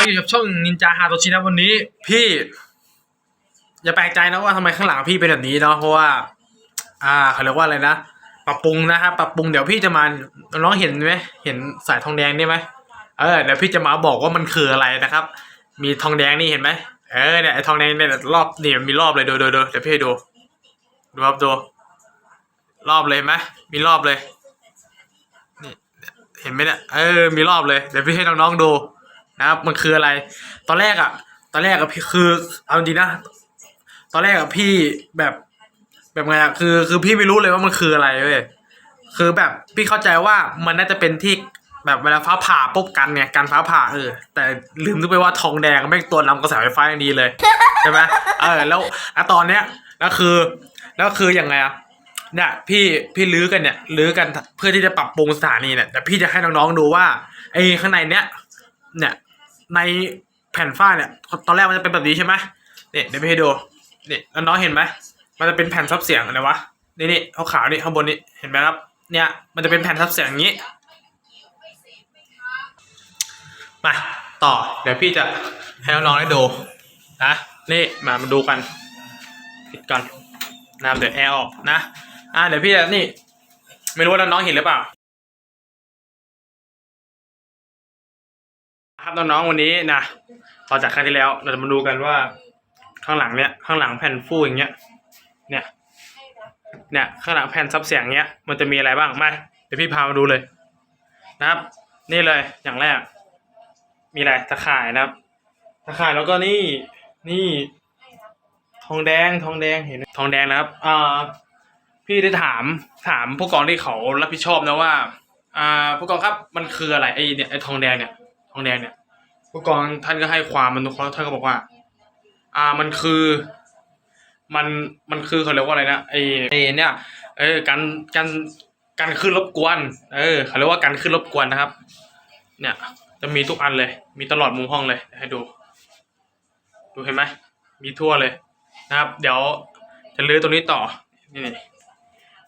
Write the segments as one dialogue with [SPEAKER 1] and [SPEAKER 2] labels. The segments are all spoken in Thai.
[SPEAKER 1] องอยู่กับช่องนินจาฮาโตชินะวันนี้ พี่ อย่าแปลกใจนะว่าทำไมข้างหลังพี่เป็นแบบนี้เนาะเพราะว่า อ่าเขาเรียกว่าอะไรนะปรับปรุงนะครับปรับปรุงเดี๋ยวพี่จะมาน้องเห็นไหมเห็นสายทองแดงนี่ไหมเออเดี๋ยวพี่จะมาบอกว่ามันคืออะไรนะครับ มีทองแดงนี่เห็นไหมเออเนี่ยไอทองแดงเนี่ยรอบนี่ยมีรอบเลยดูดูดูเดี๋ยวพี่ให้ดูดูครับดูรอบเลยไหมมีรอบเลยนี่เห็นไหมเนี่ยเออมีรอบเลยเดี๋ยวพี่ให้น้องๆดู นะครับ มันคืออะไร ตอนแรกอะตอนแรกอะพี่คือเอาจริงนะ ตอนแรกอะพี่แบบแบบไงอะคือคือพี่ไม่รู้เลยว่ามันคืออะไรเว้ยคือแบบพี่เข้าใจว่ามันน่าจะเป็นที่แบบเวลาฟ้าผ่าปุ๊บกันไงการฟ้าผ่าเออแต่ลืมนึกไปว่าทองแดงแม่งตัวนำกระแสไฟฟ้าอย่างดีเลยใช่ไหมเออแล้วแล้วตอนเนี้ยแล้วคือแล้วคือยังไงอะเนี่ยพี่พี่ลื้อกันเนี่ยลื้อกันเพื่อที่จะปรับปรุงสถานีเนี่ยแต่พี่จะให้น้องๆดูว่าไอ้ข้างในเนี้ยเนี่ย ในแผ่นฝ้าเนี่ย ตอนแรกมันจะเป็นแบบนี้ใช่ไหมเนี่ยเดี๋ยวพี่ให้ดูเนี่แล้วน้องเห็นไหมมันจะเป็นแผ่นซับเสียงอะไรวะนี่นี่ขาวๆนี่ข้างบนนี่เห็นไหมครับ เนี่ยมันจะเป็นแผ่นซับเสียงอย่างนี้มาต่อ เดี๋ยวพี่จะให้น้องๆได้ดูนะนี่มามาดูกันปิดก่อนนะเดี๋ยวแอร์ออกนะอ่าเดี๋ยวพี่จะนี่ ไม่รู้ว่าน้องๆเห็นหรือเปล่า ครับน้องๆวันนี้นะต่อจากครั้งที่แล้วเราจะมาดูกันว่า ข้างหลังเนี้ยข้างหลังแผ่นฟูอย่างเงี้ย เนี่ย เนี่ยข้างหลังแผ่นซับเสียงเนี้ยมันจะมีอะไรบ้างมาเดี๋ยวพี่พามาดูเลย นะครับ นี่เลยอย่างแรก มีอะไรตะข่ายนะครับตะข่ายแล้วก็นี่นี่ ทองแดงทองแดงเห็นไหมทองแดงนะครับอ่าพี่ได้ถามถามผู้กองที่เขารับผิดชอบนะว่า อ่าผู้กองครับมันคืออะไรไอ้เนี่ยไอ้ทองแดงเนี่ย ทองแดงเนี่ยผู้กองท่านก็ให้ความมันทุกคนท่านก็บอกว่า อ่ามันคือ มันมันคือเขาเรียกว่าอะไรนะไอไอเนี่ย เออการการการขึ้นรบกวน เออเขาเรียกว่าการขึ้นรบกวนนะครับ เนี่ย จะมีทุกอันเลย มีตลอดมุมห้องเลย ให้ดู ดูเห็นไหมมีทั่วเลยนะครับ เดี๋ยวจะลื้อตรงนี้ต่อนี่นี่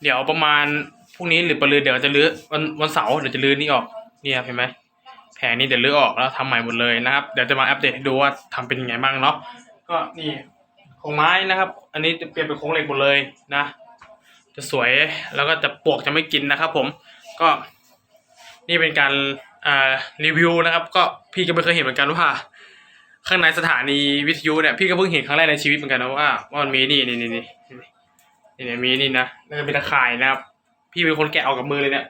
[SPEAKER 1] เดี๋ยวประมาณพรุ่งนี้หรือปรลือเดี๋ยวจะลื้อวันวันเสาร์เดี๋ยวจะลื้อนี่ออกเนี่ยเห็นไหม แผงนี้เดี๋ยวเลื้อออกแล้วทำใหม่หมดเลยนะครับ เดี๋ยวจะมาอัปเดตให้ดูว่าทำเป็นยังไงบ้างเนาะ ก็นี่โครงไม้นะครับ อันนี้จะเปลี่ยนเป็นโครงเหล็กหมดเลยนะ จะสวยแล้วก็จะปลวกจะไม่กินนะครับ ผม ก็นี่เป็นการอ่ารีวิวนะครับ ก็พี่ก็ไม่เคยเห็นเหมือนกันว่าข้างในสถานีวิทยุเนี่ยพี่ก็เพิ่งเห็นครั้งแรกในชีวิตเหมือนกันนะว่าว่ามันมีนี่นี่นี่นี่นี่นี่มีนี่นะแล้วก็เป็นตะข่ายนะครับ พี่เป็นคนแกะออกกับมือเลยเนี่ย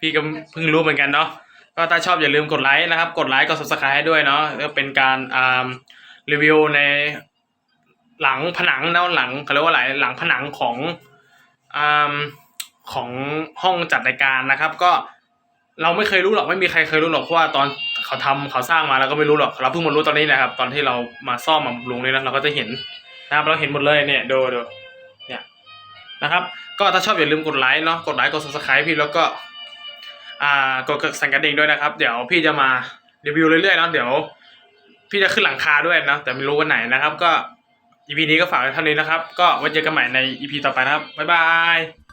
[SPEAKER 1] พี่ก็เพิ่งรู้เหมือนกันเนาะ ก็ถ้าชอบอย่าลืมกดไลค์นะครับ กดไลค์กด subscribe ให้ด้วยเนาะแล้วเป็นการอ่ารีวิวในหลังผนังแนวหลังเขาเรียกว่าอะไรหลังผนังของอ่าของห้องจัดรายการนะครับ ก็เราไม่เคยรู้หรอกไม่มีใครเคยรู้หรอกเพราะว่าตอนเขาทำเขาสร้างมาเราก็ไม่รู้หรอกเราเพิ่งมารู้ตอนนี้นะครับ ตอนที่เรามาซ่อมมาบำรุงเลยนะเราก็จะเห็นนะครับเราเห็นหมดเลยเนี่ยดูดูเนี่ยนะครับ ก็ถ้าชอบอย่าลืมกดไลค์เนาะกดไลค์กด subscribe พี่แล้วก็ อ่ากดสั่นกระดิ่งด้วยนะครับ เดี๋ยวพี่จะมารีวิวเรื่อยๆเนาะเดี๋ยว พี่จะขึ้นหลังคาด้วยนะแต่ไม่รู้วันไหนนะครับ ก็ EP นี้ก็ฝากไว้เท่านี้นะครับ ก็ไว้เจอกันใหม่ใน EP ต่อไปนะครับบ๊ายบาย